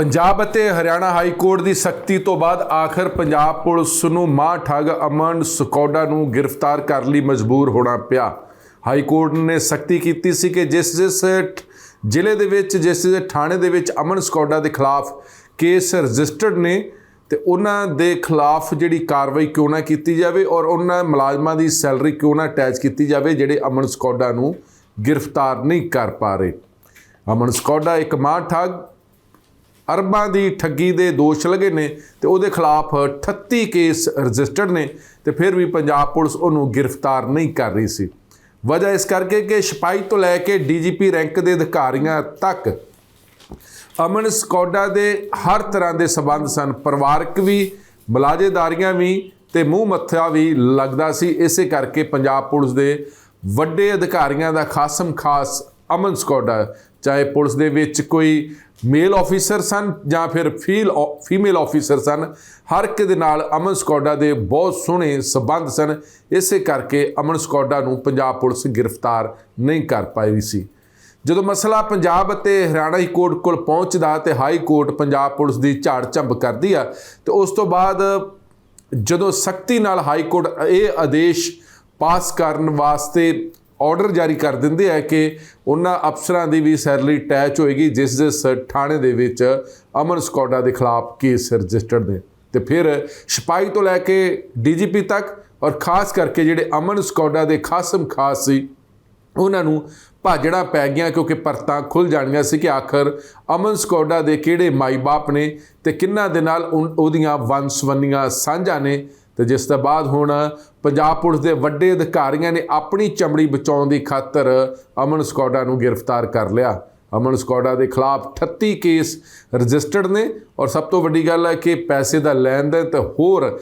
ਪੰਜਾਬ ਅਤੇ Haryana high court ਦੀ ਸਖਤੀ ਤੋਂ ਬਾਅਦ ਆਖਰ ਪੰਜਾਬ ਪੁਲਿਸ ਨੂੰ ਮਾਂ ਠੱਗ ਅਮਨ ਸਕੋਡਾ ਨੂੰ ਗ੍ਰਿਫਤਾਰ ਕਰਨ ਲਈ ਮਜਬੂਰ ਹੋਣਾ ਪਿਆ। ਹਾਈ ਕੋਰਟ ਨੇ ਸਖਤੀ ਕੀਤੀ ਸੀ ਕਿ ਜਿਸ ਜਿਸ ਠ- ਜ਼ਿਲ੍ਹੇ ਦੇ ਵਿੱਚ, ਜਿਸ ਜਿਸ ਥਾਣੇ ਦੇ ਵਿੱਚ ਅਮਨ ਸਕੌਡਾ ਦੇ ਖਿਲਾਫ ਕੇਸ ਰਜਿਸਟਰਡ ਨੇ, ਤੇ ਉਹਨਾਂ ਦੇ ਖਿਲਾਫ ਜਿਹੜੀ ਕਾਰਵਾਈ ਕਿਉਂ ਨਾ ਕੀਤੀ ਜਾਵੇ ਔਰ ਉਹਨਾਂ ਮੁਲਾਜ਼ਮਾਂ ਦੀ ਸੈਲਰੀ ਕਿਉਂ ਨਾ ਅਟੈਚ ਕੀਤੀ ਜਾਵੇ ਜਿਹੜੇ ਅਮਨ ਸਕੌਡਾ ਨੂੰ ਗ੍ਰਿਫਤਾਰ ਨਹੀਂ ਕਰ ਪਾ ਰਹੇ। ਅਮਨ ਸਕੌਡਾ ਇੱਕ ਮਾਂ ਠੱਗ ਅਰਬਾਂ ਦੀ ਠੱਗੀ ਦੇ ਦੋਸ਼ ਲਗੇ ਨੇ ਤੇ ਉਹਦੇ ਖਿਲਾਫ 38 ਕੇਸ ਰਜਿਸਟਰਡ ਨੇ ਤੇ ਫਿਰ ਵੀ ਪੰਜਾਬ ਪੁਲਿਸ ਉਹਨੂੰ ਗ੍ਰਿਫਤਾਰ ਨਹੀਂ ਕਰ ਰਹੀ ਸੀ। ਵਜ੍ਹਾ ਇਸ ਕਰਕੇ ਕਿ ਸਿਪਾਹੀ ਤੋਂ ਲੈ ਕੇ ਡੀਜੀਪੀ ਰੈਂਕ ਦੇ ਅਧਿਕਾਰੀਆਂ ਤੱਕ ਅਮਨ ਸਕੌਡਾ ਦੇ ਹਰ ਤਰ੍ਹਾਂ ਦੇ ਸਬੰਧ ਸਨ। ਪਰਿਵਾਰਕ ਵੀ ਮੁਲਾਜ਼ੇਦਾਰੀਆਂ ਵੀ ਤੇ ਮੂੰਹ ਮੱਥਾ ਵੀ ਲੱਗਦਾ ਸੀ। ਇਸੇ ਕਰਕੇ ਪੰਜਾਬ ਪੁਲਿਸ ਦੇ ਵੱਡੇ ਅਧਿਕਾਰੀਆਂ ਦਾ ਖਾਸਮ ਖਾਸ ਅਮਨ ਸਕੌਡਾ ਚਾਹੇ ਪੁਲਿਸ ਦੇ ਵਿੱਚ ਕੋਈ ਮੇਲ ਆਫੀਸਰ ਸਨ ਜਾਂ ਫਿਰ ਫੀਲ ਫੀਮੇਲ ਆਫੀਸਰ ਸਨ, ਹਰ ਇੱਕ ਦੇ ਨਾਲ ਅਮਨ ਸਕੌਡਾ ਦੇ ਬਹੁਤ ਸੋਹਣੇ ਸਬੰਧ ਸਨ। ਇਸੇ ਕਰਕੇ ਅਮਨ ਸਕੌਡਾ ਨੂੰ ਪੰਜਾਬ ਪੁਲਿਸ ਗ੍ਰਿਫਤਾਰ ਨਹੀਂ ਕਰ ਪਾਈ ਸੀ। ਜਦੋਂ ਮਸਲਾ ਪੰਜਾਬ ਅਤੇ ਹਰਿਆਣਾ ਹਾਈ ਕੋਰਟ ਕੋਲ ਪਹੁੰਚਦਾ ਤੇ ਹਾਈ ਕੋਰਟ ਪੰਜਾਬ ਪੁਲਿਸ ਦੀ ਝਾੜ ਝੰਬ ਕਰਦੀ ਆ, ਤੇ ਉਸ ਤੋਂ ਬਾਅਦ ਜਦੋਂ ਸਖਤੀ ਨਾਲ ਹਾਈ ਕੋਰਟ ਇਹ ਆਦੇਸ਼ ਪਾਸ ਕਰਨ ਵਾਸਤੇ ਆਰਡਰ ਜਾਰੀ ਕਰ ਦਿੰਦੇ ਆ ਕਿ ਉਹਨਾਂ ਅਫਸਰਾਂ ਦੀ ਵੀ ਸੈਲਰੀ ਅਟੈਚ ਹੋਏਗੀ, ਜਿਸ ਜਿਸ ਥਾਣੇ ਦੇ ਵਿੱਚ ਅਮਨ ਸਕੌਡਾ ਦੇ ਖਿਲਾਫ ਕੇਸ ਰਜਿਸਟਰਡ ਨੇ। ਤੇ ਫਿਰ ਸਿਪਾਹੀ ਤੋਂ ਲੈ ਕੇ ਡੀਜੀਪੀ ਤੱਕ ਔਰ ਖਾਸ ਕਰਕੇ ਜਿਹੜੇ ਅਮਨ ਸਕੌਡਾ ਦੇ ਖਾਸਮ ਖਾਸ ਸੀ, ਉਹਨਾਂ ਨੂੰ ਭਾਜੜਾ ਪੈ ਗਿਆ ਕਿਉਂਕਿ ਪਰਤਾਂ ਖੁੱਲ ਜਾਣੀਆਂ ਸੀ ਕਿ ਆਖਰ ਅਮਨ ਸਕੌਡਾ ਦੇ ਕਿਹੜੇ ਮਾਈ-ਬਾਪ ਨੇ ਤੇ ਕਿੰਨਾ ਦੇ ਨਾਲ ਉਨ- ਉਹਦੀਆਂ ਵੰਸ਼ਵੰਨੀਆਂ ਸਾਂਝਾਂ ਨੇ ਤੇ ਜਿਸ ਤੋਂ ਬਾਅਦ ਹੁਣ ਪੰਜਾਬ ਪੁਲਿਸ ਦੇ ਵੱਡੇ ਅਧਿਕਾਰੀਆਂ ਨੇ ਆਪਣੀ ਚਮੜੀ ਬਚਾਉਣ ਦੀ ਖਾਤਰ ਅਮਨ ਸਕੌਡਾ ਨੂੰ ਗ੍ਰਿਫਤਾਰ ਕਰ ਲਿਆ। ਅਮਨ ਸਕੌਡਾ ਦੇ ਖਿਲਾਫ 38 ਕੇਸ ਰਜਿਸਟਰਡ ਨੇ ਔਰ ਸਭ ਤੋਂ ਵੱਡੀ ਗੱਲ ਹੈ ਕਿ ਪੈਸੇ ਦਾ ਲੈਣ ਦੇਣ ਤੇ ਹੋਰ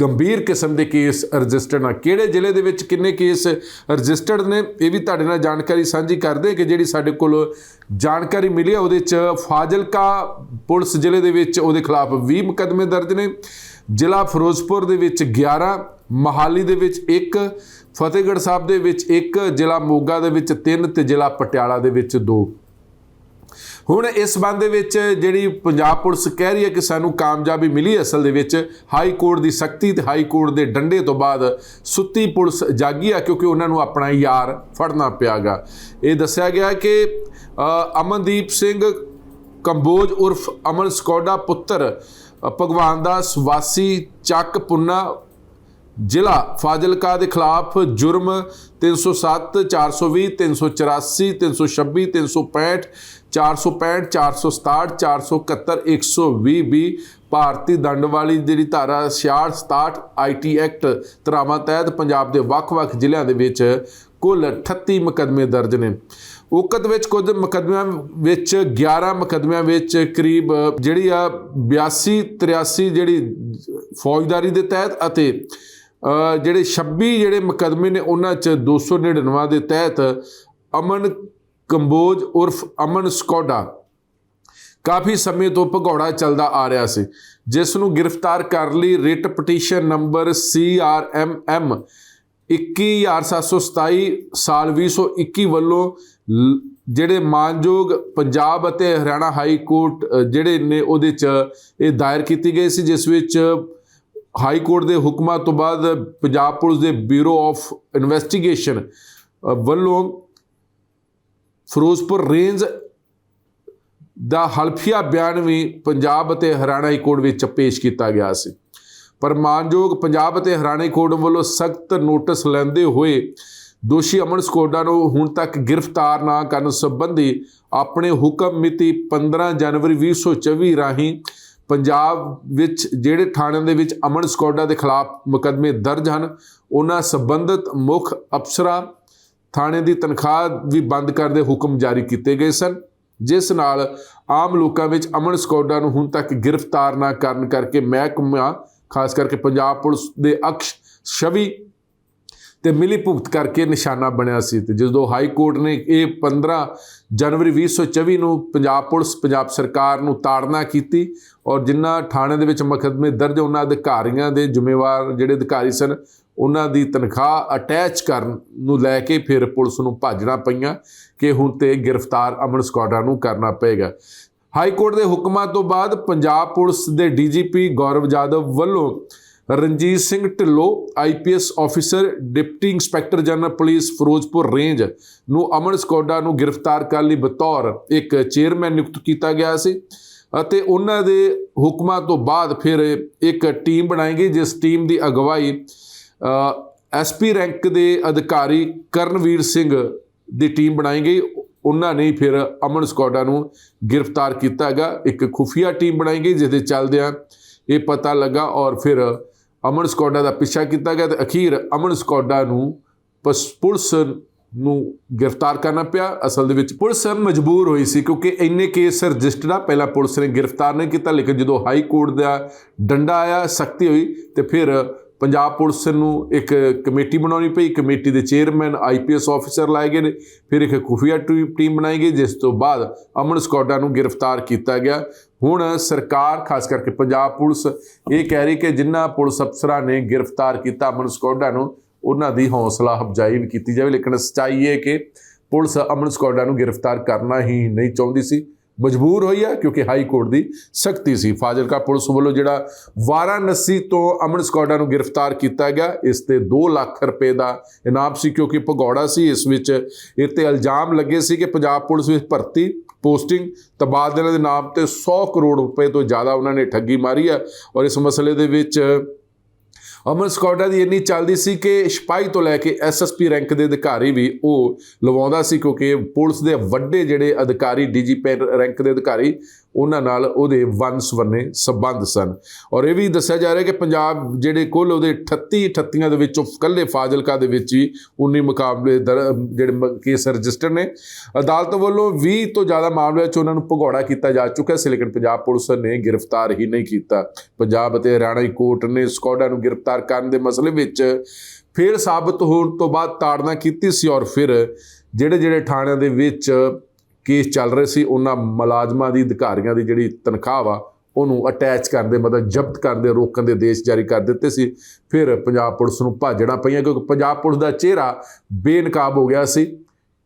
ਗੰਭੀਰ ਕਿਸਮ ਦੇ ਕੇਸ ਰਜਿਸਟਰਡ ਆ ਕਿਹੜੇ ਜ਼ਿਲ੍ਹੇ ਦੇ ਵਿੱਚ ਕਿੰਨੇ ਕੇਸ ਰਜਿਸਟਰਡ ਨੇ, ਇਹ ਵੀ ਤੁਹਾਡੇ ਨਾਲ ਜਾਣਕਾਰੀ ਸਾਂਝੀ ਕਰਦੇ ਕਿ ਜਿਹੜੀ ਸਾਡੇ ਕੋਲ ਜਾਣਕਾਰੀ ਮਿਲੀ ਹੈ ਉਹਦੇ ਚ ਫਾਜ਼ਿਲਕਾ ਪੁਲਿਸ ਜ਼ਿਲ੍ਹੇ ਦੇ ਵਿੱਚ ਉਹਦੇ ਖਿਲਾਫ 20 ਮੁਕੱਦਮੇ ਦਰਜ ਨੇ। ਜ਼ਿਲ੍ਹਾ ਫਿਰੋਜ਼ਪੁਰ ਦੇ ਵਿੱਚ 11 ਮਹਾਲੀ ਦੇ ਵਿੱਚ 1 ਫਤਿਹਗੜ੍ਹ ਸਾਹਿਬ ਦੇ ਵਿੱਚ 1 ਜ਼ਿਲ੍ਹਾ ਮੋਗਾ ਦੇ ਵਿੱਚ 3 ਤੇ ਜ਼ਿਲ੍ਹਾ ਪਟਿਆਲਾ ਦੇ ਵਿੱਚ 2 ਹੁਣ ਇਸ ਸੰਬੰਧ ਦੇ ਵਿੱਚ ਜਿਹੜੀ ਪੰਜਾਬ ਪੁਲਿਸ ਕਹਿ ਰਹੀ ਹੈ ਕਿ ਸਾਨੂੰ ਕਾਮਯਾਬੀ ਮਿਲੀ ਅਸਲ ਦੇ ਵਿੱਚ ਹਾਈ ਕੋਰਟ ਦੀ ਸਖਤੀ ਤੇ ਹਾਈ ਕੋਰਟ ਦੇ ਡੰਡੇ ਤੋਂ ਬਾਅਦ ਸੁੱਤੀ ਪੁਲਿਸ ਜਾਗੀ ਆ ਕਿਉਂਕਿ ਉਹਨਾਂ ਨੂੰ ਆਪਣਾ ਯਾਰ ਫੜਨਾ ਪਿਆਗਾ। ਇਹ ਦੱਸਿਆ ਗਿਆ ਕਿ ਅਮਨਦੀਪ ਸਿੰਘ ਕੰਬੋਜ ਉਰਫ ਅਮਨ ਸਕੋਡਾ ਪੁੱਤਰ ਭਗਵਾਨ ਦਾਸ ਵਾਸੀ ਚੱਕ ਪੁੰਨਾ ਜ਼ਿਲ੍ਹਾ ਫਾਜ਼ਿਲਕਾ ਦੇ ਖਿਲਾਫ ਜੁਰਮ 307 420 384 326 365 465 467 471 120 ਵੀ ਭਾਰਤੀ ਦੰਡ ਵਾਲੀ ਜਿਹੜੀ ਧਾਰਾ 66 67 ਆਈਟੀ ਐਕਟ ਧਾਰਾਵਾਂ ਤਹਿਤ ਪੰਜਾਬ ਦੇ ਵੱਖ-ਵੱਖ ਜ਼ਿਲ੍ਹਿਆਂ ਦੇ ਵਿੱਚ ਕੁੱਲ 38 ਮੁਕੱਦਮੇ ਦਰਜ ਨੇ। ਉਕਤ ਵਿੱਚ ਕੁਝ ਮੁਕੱਦਮਿਆਂ ਵਿੱਚ 11 ਮੁਕੱਦਮਿਆਂ ਵਿੱਚ ਕਰੀਬ, ਜਿਹੜੀ ਆ 82 83 ਜਿਹੜੀ ਫੌਜਦਾਰੀ ਦੇ ਤਹਿਤ ਅਤੇ ਜਿਹੜੇ 26 ਜਿਹੜੇ ਮੁਕੱਦਮੇ ਨੇ, ਉਹਨਾਂ ਚ 299 ਦੇ ਤਹਿਤ ਅਮਨ ਕੰਬੋਜ ਉਰਫ ਅਮਨ ਸਕੋਡਾ ਕਾਫੀ ਸਮੇਂ ਤੋਂ ਭਗੌੜਾ ਚੱਲਦਾ ਆ ਰਿਹਾ ਸੀ। ਜਿਸ ਨੂੰ ਗ੍ਰਿਫਤਾਰ ਕਰਨ ਲਈ ਰਿਟ ਪਟੀਸ਼ਨ ਨੰਬਰ CRMM 21727 ਸਾਲ 2021 ਵੱਲੋਂ ਲ- ਜਿਹੜੇ ਮਾਨਯੋਗ ਪੰਜਾਬ ਅਤੇ ਹਰਿਆਣਾ ਹਾਈ ਕੋਰਟ ਜਿਹੜੇ ਨੇ ਉਹਦੇ ਚ ਇਹ ਦਾਇਰ ਕੀਤੀ ਗਈ ਸੀ, ਜਿਸ ਵਿੱਚ ਹਾਈ ਕੋਰਟ ਦੇ ਹੁਕਮਾਂ ਤੋਂ ਬਾਅਦ ਪੰਜਾਬ ਪੁਲਿਸ ਦੇ ਬਿਊਰੋ ਆਫ ਇਨਵੈਸਟੀਗੇਸ਼ਨ ਵੱਲੋਂ ਫਿਰੋਜ਼ਪੁਰ ਰੇਂਜ ਦਾ ਹਲਫੀਆ ਬਿਆਨ ਵੀ ਪੰਜਾਬ ਅਤੇ ਹਰਿਆਣਾ ਹਾਈ ਕੋਰਟ ਵਿੱਚ ਪੇਸ਼ ਕੀਤਾ ਗਿਆ ਸੀ। ਪਰ ਮਾਨਯੋਗ ਪੰਜਾਬ ਅਤੇ ਹਰਿਆਣਾ ਕੋਰਟ ਵੱਲੋਂ ਸਖਤ ਨੋਟਿਸ ਲੈਂਦੇ ਹੋਏ ਦੋਸ਼ੀ ਅਮਨ ਸਕੋਡਾ ਨੂੰ ਹੁਣ ਤੱਕ ਗ੍ਰਿਫਤਾਰ ਨਾ ਕਰਨ ਸੰਬੰਧੀ ਆਪਣੇ ਹੁਕਮ ਮਿਤੀ 15 ਜਨਵਰੀ 2024 ਰਾਹੀਂ ਪੰਜਾਬ ਵਿੱਚ ਜਿਹੜੇ ਥਾਣਿਆਂ ਦੇ ਵਿੱਚ ਅਮਨ ਸਕੋਡਾ ਦੇ ਖਿਲਾਫ ਮੁਕੱਦਮੇ ਦਰਜ ਹਨ, ਉਹਨਾਂ ਸੰਬੰਧਿਤ ਮੁੱਖ ਅਫਸਰਾਂ ਥਾਣੇ ਦੀ ਤਨਖਾਹ ਵੀ ਬੰਦ ਕਰਨ ਦੇ ਹੁਕਮ ਜਾਰੀ ਕੀਤੇ ਗਏ ਸਨ, ਜਿਸ ਨਾਲ ਆਮ ਲੋਕਾਂ ਵਿੱਚ ਅਮਨ ਸਕੋਡਾ ਨੂੰ ਹੁਣ ਤੱਕ ਗ੍ਰਿਫਤਾਰ ਨਾ ਕਰਨ ਕਰਕੇ ਮਹਿਕਮਾ ਖਾਸ ਕਰਕੇ ਪੰਜਾਬ ਪੁਲਿਸ ਦੇ ਅਕਸ਼ ਛਵੀ ਤੇ ਮਿਲੀ ਭੁਗਤ ਕਰਕੇ ਨਿਸ਼ਾਨਾ ਬਣਿਆ ਸੀ ਤੇ ਜਦੋਂ ਹਾਈ ਕੋਰਟ ਨੇ ਇਹ 15 ਜਨਵਰੀ 2024 ਨੂੰ ਪੰਜਾਬ ਪੁਲਿਸ, ਪੰਜਾਬ ਸਰਕਾਰ ਨੂੰ ਤਾੜਨਾ ਕੀਤੀ ਔਰ ਜਿਨ੍ਹਾਂ ਥਾਣੇ ਦੇ ਵਿੱਚ ਮੁਕੱਦਮੇ ਦਰਜ ਉਹਨਾਂ ਅਧਿਕਾਰੀਆਂ ਦੇ ਜ਼ਿੰਮੇਵਾਰ ਜਿਹੜੇ ਅਧਿਕਾਰੀ ਸਨ, ਉਹਨਾਂ ਦੀ ਤਨਖਾਹ ਅਟੈਚ ਕਰਨ ਨੂੰ ਲੈ ਕੇ ਫਿਰ ਪੁਲਿਸ ਨੂੰ ਭਾਜਣਾ ਪਈਆਂ ਕਿ ਹੁਣ ਤੇ ਗ੍ਰਿਫਤਾਰ ਅਮਨ ਸਕੁਆਡਰਾ ਨੂੰ ਕਰਨਾ ਪਏਗਾ। ਹਾਈ ਕੋਰਟ ਦੇ ਹੁਕਮਾਂ ਤੋਂ ਬਾਅਦ ਪੰਜਾਬ ਪੁਲਿਸ ਦੇ ਡੀਜੀਪੀ ਗੌਰਵ ਜਾਦਵ ਵੱਲੋਂ Ranjit Singh Dhillon IPS officer, deputy inspector general police Firozpur range ਨੂੰ ਅਮਨ ਸਕੋਡਾ ਨੂੰ ਗ੍ਰਿਫਤਾਰ ਕਰਨ ਲਈ ਬਤੌਰ ਇੱਕ ਚੇਅਰਮੈਨ ਨਿਯੁਕਤ ਕੀਤਾ ਗਿਆ ਸੀ ਅਤੇ ਉਹਨਾਂ ਦੇ ਹੁਕਮਾਂ ਤੋਂ ਬਾਅਦ ਫਿਰ ਇੱਕ ਟੀਮ ਬਣਾਈ ਗਈ, ਜਿਸ ਟੀਮ ਦੀ ਅਗਵਾਈ ਐਸਪੀ ਰੈਂਕ ਦੇ ਅਧਿਕਾਰੀ ਕਰਨਵੀਰ ਸਿੰਘ ਦੀ ਟੀਮ ਬਣਾਈ ਗਈ। ਉਹਨਾਂ ਨੇ ਫਿਰ ਅਮਨ ਸਕੌਡਾ ਨੂੰ ਗ੍ਰਿਫਤਾਰ ਕੀਤਾ ਹੈਗਾ। ਇੱਕ ਖੁਫੀਆ ਟੀਮ ਬਣਾਈ ਗਈ ਜਿਸ ਦੇ ਚੱਲਦਿਆਂ ਇਹ ਪਤਾ ਲੱਗਾ ਔਰ ਫਿਰ ਅਮਨ ਸਕੌਡਾ ਦਾ ਪਿੱਛਾ ਕੀਤਾ ਗਿਆ ਤੇ ਅਖੀਰ ਅਮਨ ਸਕੌਡਾ ਨੂੰ ਪਸ- ਪੁਲਿਸ ਨੂੰ ਗ੍ਰਿਫਤਾਰ ਕਰਨਾ ਪਿਆ। ਅਸਲ ਦੇ ਵਿੱਚ ਪੁਲਿਸ ਮਜਬੂਰ ਹੋਈ ਸੀ ਕਿਉਂਕਿ ਇੰਨੇ ਕੇਸ ਰਜਿਸਟਰਡ ਆ। ਪਹਿਲਾਂ ਪੁਲਿਸ ਨੇ ਗ੍ਰਿਫਤਾਰ ਨਹੀਂ ਕੀਤਾ, ਲੇਕਿਨ ਜਦੋਂ ਹਾਈ ਕੋਰਟ ਦਾ ਡੰਡਾ ਆਇਆ, ਸਖਤੀ ਹੋਈ ਤੇ ਫਿਰ ਪੰਜਾਬ ਪੁਲਿਸ ਨੂੰ ਇੱਕ ਕਮੇਟੀ ਬਣਾਉਣੀ ਪਈ, ਕਮੇਟੀ ਦੇ ਚੇਅਰਮੈਨ ਆਈਪੀਐਸ ਆਫੀਸਰ ਲਾਏ ਗਏ ਨੇ। ਫਿਰ ਇੱਕ ਖੁਫੀਆ ਟੂ- ਟੀਮ ਬਣਾਈ ਗਈ, ਜਿਸ ਤੋਂ ਬਾਅਦ ਅਮਨ ਸਕੌਡਾ ਨੂੰ ਗ੍ਰਿਫਤਾਰ ਕੀਤਾ ਗਿਆ। ਹੁਣ ਸਰਕਾਰ, ਖਾਸ ਕਰਕੇ ਪੰਜਾਬ ਪੁਲਿਸ, ਇਹ ਕਹਿ ਰਹੀ ਕਿ ਜਿਨ੍ਹਾਂ ਪੁਲਿਸ ਅਫਸਰਾਂ ਨੇ ਗ੍ਰਿਫਤਾਰ ਕੀਤਾ ਅਮਨ ਸਕੌਡਾ ਨੂੰ, ਉਹਨਾਂ ਦੀ ਹੌਸਲਾ ਅਫਜਾਈ ਵੀ ਕੀਤੀ ਜਾਵੇ। ਲੇਕਿਨ ਸੱਚਾਈ ਇਹ ਕਿ ਪੁਲਿਸ ਅਮਨ ਸਕੌਡਾ ਨੂੰ ਗ੍ਰਿਫਤਾਰ ਕਰਨਾ ਹੀ ਨਹੀਂ ਚਾਹੁੰਦੀ ਸੀ। ਮਜਬੂਰ ਹੋਈ ਹੈ ਕਿਉਂਕਿ ਹਾਈ ਕੋਰਟ ਦੀ ਸਖਤੀ ਸੀ। ਫਾਜ਼ਿਲਕਾ ਪੁਲਿਸ ਵੱਲੋਂ ਜਿਹੜਾ ਵਾਰਾਣਸੀ ਤੋਂ ਅਮਨ ਸਕੌਡਾ ਨੂੰ ਗ੍ਰਿਫਤਾਰ ਕੀਤਾ ਗਿਆ, ਇਸ ਤੇ 2 ਲੱਖ ਰੁਪਏ ਦਾ ਇਨਾਮ ਸੀ ਕਿਉਂਕਿ ਭਗੌੜਾ ਸੀ। ਇਸ ਵਿੱਚ ਇਹ ਤੇ ਇਲਜ਼ਾਮ ਲੱਗੇ ਸੀ ਕਿ ਪੰਜਾਬ ਪੁਲਿਸ ਵਿੱਚ ਭਰਤੀ ਪੋਸਟਿੰਗ ਤਬਾਦਲੇ ਦੇ ਨਾਮ ਤੇ 100 ਕਰੋੜ ਰੁਪਏ ਤੋਂ ਜ਼ਿਆਦਾ ਉਹਨਾਂ ਨੇ ਠੱਗੀ ਮਾਰੀ ਹੈ। ਔਰ ਇਸ ਮਸਲੇ ਦੇ ਵਿੱਚ ਅਮਨ ਸਕੌਡਾ ਦੀ ਇੰਨੀ ਚੱਲਦੀ ਸੀ ਕਿ ਸਿਪਾਹੀ ਤੋਂ ਲੈ ਕੇ ਐਸਐਸਪੀ ਰੈਂਕ ਦੇ ਅਧਿਕਾਰੀ ਵੀ ਉਹ ਲਵਾਉਂਦਾ ਸੀ ਕਿਉਂਕਿ ਪੁਲਿਸ ਦੇ ਵੱਡੇ ਜਿਹੜੇ ਅਧਿਕਾਰੀ ਡੀਜੀਪੀ ਰੈਂਕ ਦੇ ਅਧਿਕਾਰੀ ਉਹਨਾਂ ਨਾਲ ਉਹਦੇ ਵੰਸਵਰਨੇ ਸੰਬੰਧ ਸਨ। ਔਰ ਇਹ ਵੀ ਦੱਸਿਆ ਜਾ ਰਿਹਾ ਕਿ ਪੰਜਾਬ ਜਿਹੜੇ ਕੁੱਲ ਉਹਦੇ 38 38 ਦੇ ਵਿੱਚੋਂ ਕੱਲੇ ਫਾਜ਼ਿਲਕਾ ਦੇ ਵਿੱਚ ਹੀ 19 ਮੁਕਾਬਲੇ ਦਰ ਜਿਹੜੇ ਮ- ਕੇਸ ਰਜਿਸਟਰ ਨੇ। ਅਦਾਲਤ ਵੱਲੋਂ 20 ਤੋਂ ਜ਼ਿਆਦਾ ਮਾਮਲਿਆਂ 'ਚ ਉਹਨਾਂ ਨੂੰ ਭਗੌੜਾ ਕੀਤਾ ਜਾ ਚੁੱਕਾ ਸੀ, ਲੇਕਿਨ ਪੰਜਾਬ ਪੁਲਿਸ ਨੇ ਗ੍ਰਿਫਤਾਰ ਹੀ ਨਹੀਂ ਕੀਤਾ। ਪੰਜਾਬ ਅਤੇ ਹਰਿਆਣਾ ਹਾਈ ਕੋਰਟ ਨੇ ਸਕੌਡਾ ਨੂੰ ਗ੍ਰਿਫਤਾਰ ਕਰਨ ਦੇ ਮਸਲੇ ਵਿੱਚ ਫਿਰ ਸਾਬਤ ਹੋਣ ਤੋਂ ਬਾਅਦ ਤਾੜਨਾ ਕੀਤੀ ਸੀ ਔਰ ਫਿਰ ਜਿਹੜੇ ਜਿਹੜੇ ਥਾਣਿਆਂ ਦੇ ਵਿੱਚ ਕੇਸ ਚੱਲ ਰਹੇ ਸੀ, ਉਹਨਾਂ ਮੁਲਾਜ਼ਮਾਂ ਦੀ, ਅਧਿਕਾਰੀਆਂ ਦੀ ਜਿਹੜੀ ਤਨਖਾਹ ਵਾ, ਉਹਨੂੰ ਅਟੈਚ ਕਰਦੇ ਮਤਲਬ ਜ਼ਬਤ ਕਰਦੇ ਰੋਕਣ ਦੇ ਆਦੇਸ਼ ਜਾਰੀ ਕਰ ਦਿੱਤੇ ਸੀ। ਫਿਰ ਪੰਜਾਬ ਪੁਲਿਸ ਨੂੰ ਭਾਜਣਾ ਪਈਆਂ, ਕਿਉਂਕਿ ਪੰਜਾਬ ਪੁਲਿਸ ਦਾ ਚਿਹਰਾ ਬੇਨਕਾਬ ਹੋ ਗਿਆ ਸੀ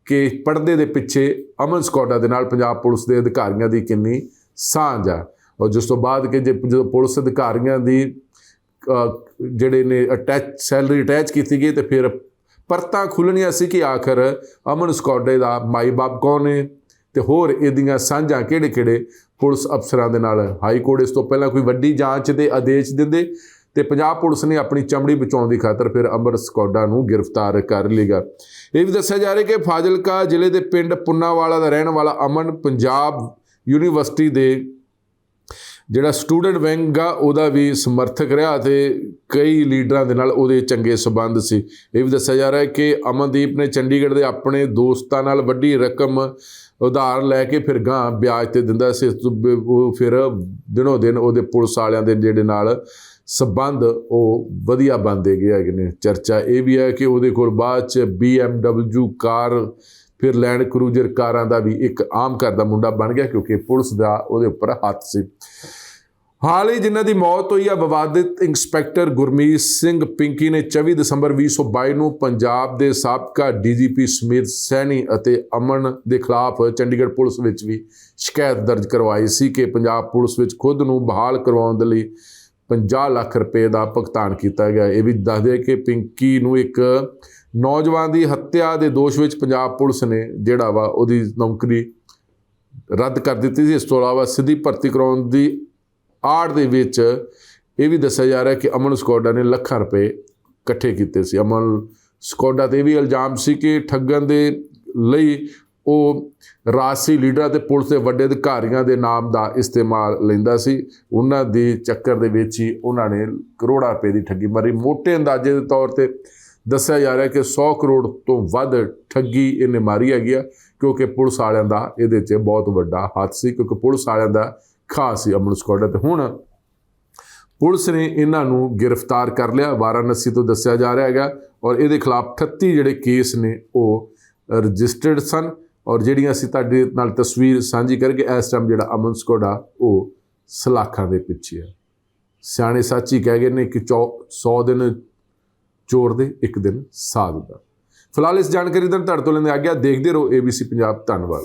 ਕਿ ਪਰਦੇ ਦੇ ਪਿੱਛੇ ਅਮਨ ਸਕੌਡਾ ਦੇ ਨਾਲ ਪੰਜਾਬ ਪੁਲਿਸ ਦੇ ਅਧਿਕਾਰੀਆਂ ਦੀ ਕਿੰਨੀ ਸਾਂਝ ਆ। ਔਰ ਜਿਸ ਤੋਂ ਬਾਅਦ ਕਿ ਜੇ ਜਦੋਂ ਪੁਲਿਸ ਅਧਿਕਾਰੀਆਂ ਦੀ ਜਿਹੜੇ ਨੇ ਅਟੈਚ ਸੈਲਰੀ ਅਟੈਚ ਕੀਤੀ ਗਈ, ਤੇ ਫਿਰ ਪਰਤਾਂ ਖੁੱਲਣੀਆਂ ਸੀ ਕਿ ਆਖਰ ਅਮਨ ਸਕੌਡੇ ਦਾ ਮਾਈ ਬਾਪ ਕੌਣ ਹੈ ਤੇ ਹੋਰ ਇਹਦੀਆਂ ਸਾਂਝਾਂ ਕਿਹੜੇ ਕਿਹੜੇ ਪੁਲਿਸ ਅਫਸਰਾਂ ਦੇ ਨਾਲ? ਹਾਈ ਕੋਰਟ ਇਸ ਤੋਂ ਪਹਿਲਾਂ ਕੋਈ ਵੱਡੀ ਜਾਂਚ ਦੇ ਆਦੇਸ਼ ਦਿੰਦੇ ਤੇ ਪੰਜਾਬ ਪੁਲਿਸ ਨੇ ਆਪਣੀ ਚਮੜੀ ਬਚਾਉਣ ਦੀ ਖਾਤਰ ਫਿਰ ਅਮਰ ਸਕੌਡਾ ਨੂੰ ਗ੍ਰਿਫਤਾਰ ਕਰ ਲੇਗਾ ਇਹ ਵੀ ਦੱਸਿਆ ਜਾ ਰਿਹਾ ਕਿ ਫਾਜ਼ਿਲਕਾ ਜ਼ਿਲ੍ਹੇ ਦੇ ਪਿੰਡ ਪੁੰਨਾਵਾਲਾ ਦਾ ਰਹਿਣ ਵਾਲਾ ਅਮਨ ਪੰਜਾਬ ਯੂਨੀਵਰਸਿਟੀ ਦੇ ਜਿਹੜਾ ਸਟੂਡੈਂਟ ਵਿੰਗ ਆ, ਉਹਦਾ ਵੀ ਸਮਰਥਕ ਰਿਹਾ ਤੇ ਕਈ ਲੀਡਰਾਂ ਦੇ ਨਾਲ ਉਹਦੇ ਚੰਗੇ ਸਬੰਧ ਸੀ। ਇਹ ਵੀ ਦੱਸਿਆ ਜਾ ਰਿਹਾ ਹੈ ਕਿ ਅਮਨਦੀਪ ਨੇ ਚੰਡੀਗੜ੍ਹ ਦੇ ਆਪਣੇ ਦੋਸਤਾਂ ਨਾਲ ਵੱਡੀ ਰਕਮ ਉਧਾਰ ਲੈ ਕੇ ਫਿਰ ਗਾਂ ਵਿਆਜ ਤੇ ਦਿੰਦਾ ਸੀ। ਇਸ ਤੋਂ ਫਿਰ ਦਿਨੋ ਦਿਨ ਉਹਦੇ ਪੁਲਿਸ ਵਾਲਿਆਂ ਦੇ ਜਿਹੜੇ ਨਾਲ ਸਬੰਧ ਉਹ ਵਧੀਆ ਬਣਦੇ ਗਏ ਹੈਗੇ ਨੇ। ਚਰਚਾ ਇਹ ਵੀ ਹੈ ਕਿ ਉਹਦੇ ਕੋਲ ਬਾਅਦ ਚ BMW ਕਾਰ, ਫਿਰ ਲੈਂਡ ਕਰੂਜ਼ਰ ਕਾਰਾਂ ਦਾ ਵੀ ਇੱਕ ਆਮ ਘਰ ਦਾ ਮੁੰਡਾ ਬਣ ਗਿਆ ਕਿਉਂਕਿ ਪੁਲਿਸ ਦਾ ਉਹਦੇ ਉੱਪਰ ਹੱਥ ਸੀ। ਹਾਲ ਹੀ ਜਿਨ੍ਹਾਂ ਦੀ ਮੌਤ ਹੋਈ ਆ, ਵਿਵਾਦਿਤ ਇੰਸਪੈਕਟਰ ਗੁਰਮੀਤ ਸਿੰਘ ਪਿੰਕੀ ਨੇ 24 ਦਸੰਬਰ 2022 ਨੂੰ ਪੰਜਾਬ ਦੇ ਸਾਬਕਾ ਡੀਜੀਪੀ ਸਮੀਰ ਸੈਣੀ ਅਤੇ ਅਮਨ ਦੇ ਖਿਲਾਫ ਚੰਡੀਗੜ੍ਹ ਪੁਲਿਸ ਵਿੱਚ ਵੀ ਸ਼ਿਕਾਇਤ ਦਰਜ ਕਰਵਾਈ ਸੀ ਕਿ ਪੰਜਾਬ ਪੁਲਿਸ ਵਿੱਚ ਖੁਦ ਨੂੰ ਬਹਾਲ ਕਰਵਾਉਣ ਦੇ ਲਈ 50 ਲੱਖ ਰੁਪਏ ਦਾ ਭੁਗਤਾਨ ਕੀਤਾ ਗਿਆ। ਇਹ ਵੀ ਦੱਸਦੇ ਕਿ ਪਿੰਕੀ ਨੂੰ ਇੱਕ ਨੌਜਵਾਨ ਦੀ ਹੱਤਿਆ ਦੇ ਦੋਸ਼ ਵਿੱਚ ਪੰਜਾਬ ਪੁਲਿਸ ਨੇ ਜਿਹੜਾ ਵਾ ਉਹਦੀ ਨੌਕਰੀ ਰੱਦ ਕਰ ਦਿੱਤੀ ਸੀ। ਇਸ ਤੋਂ ਇਲਾਵਾ ਸਿੱਧੀ ਭਰਤੀ ਕਰਾਉਣ ਦੀ ਆੜ ਦੇ ਵਿੱਚ ਇਹ ਵੀ ਦੱਸਿਆ ਜਾ ਰਿਹਾ ਕਿ ਅਮਨ ਸਕੋਡਾ ਨੇ ਲੱਖਾਂ ਰੁਪਏ ਇਕੱਠੇ ਕੀਤੇ ਸੀ। ਅਮਨ ਸਕੋਡਾ ਤੇ ਇਹ ਵੀ ਇਲਜ਼ਾਮ ਸੀ ਕਿ ਠੱਗਣ ਦੇ ਲਈ ਉਹ ਰਾਜਸੀ ਲੀਡਰਾਂ ਤੇ ਪੁਲਿਸ ਦੇ ਵੱਡੇ ਅਧਿਕਾਰੀਆਂ ਦੇ ਨਾਮ ਦਾ ਇਸਤੇਮਾਲ ਲੈਂਦਾ ਸੀ। ਉਹਨਾਂ ਦੇ ਚੱਕਰ ਦੇ ਵਿੱਚ ਹੀ ਉਹਨਾਂ ਨੇ ਕਰੋੜਾਂ ਰੁਪਏ ਦੀ ਠੱਗੀ ਮਾਰੀ। ਮੋٹے ਅੰਦਾਜ਼ੇ ਦੇ ਤੌਰ ਤੇ ਦੱਸਿਆ ਜਾ ਰਿਹਾ ਕਿ 100 ਕਰੋੜ ਤੋਂ ਵੱਧ ਠੱਗੀ ਇਹਨੇ ਮਾਰੀ ਹੈਗੀ ਆ, ਕਿਉਂਕਿ ਪੁਲਿਸ ਵਾਲਿਆਂ ਦਾ ਇਹਦੇ 'ਚ ਬਹੁਤ ਵੱਡਾ ਹੱਥ ਸੀ, ਕਿਉਂਕਿ ਪੁਲਿਸ ਵਾਲਿਆਂ ਦਾ ਖਾਸ ਸੀ ਅਮਨ ਸਕੌਡਾ ਤੇ ਹੁਣ ਪੁਲਿਸ ਨੇ ਇਹਨਾਂ ਨੂੰ ਗ੍ਰਿਫਤਾਰ ਕਰ ਲਿਆ। ਵਾਰਾਣਸੀ ਤੋਂ ਦੱਸਿਆ ਜਾ ਰਿਹਾ ਹੈਗਾ ਔਰ ਇਹਦੇ ਖਿਲਾਫ 38 ਜਿਹੜੇ ਕੇਸ ਨੇ ਉਹ ਰਜਿਸਟਰਡ ਸਨ ਔਰ ਜਿਹੜੀਆਂ ਅਸੀਂ ਤੁਹਾਡੇ ਨਾਲ ਤਸਵੀਰ ਸਾਂਝੀ ਕਰਕੇ ਇਸ ਟਾਈਮ ਜਿਹੜਾ ਅਮਨ ਸਕੌਡਾ ਉਹ ਸਲਾਖਾਂ ਦੇ ਪਿੱਛੇ ਆ। ਸਿਆਣੇ ਸੱਚੀ ਕਹਿ ਗਏ ਨੇ ਕਿ 100 ਦਿਨ ਚੋਰ ਦੇ, ਇੱਕ ਦਿਨ ਸਾਧ ਦਾ। ਫਿਲਹਾਲ ਇਸ ਜਾਣਕਾਰੀ ਦਾ ਤੁਹਾਡੇ ਤੋਂ ਲੈਂਦੇ ਆ ਗਿਆ ਦੇਖਦੇ ਰਹੋ ABC ਪੰਜਾਬ। ਧੰਨਵਾਦ।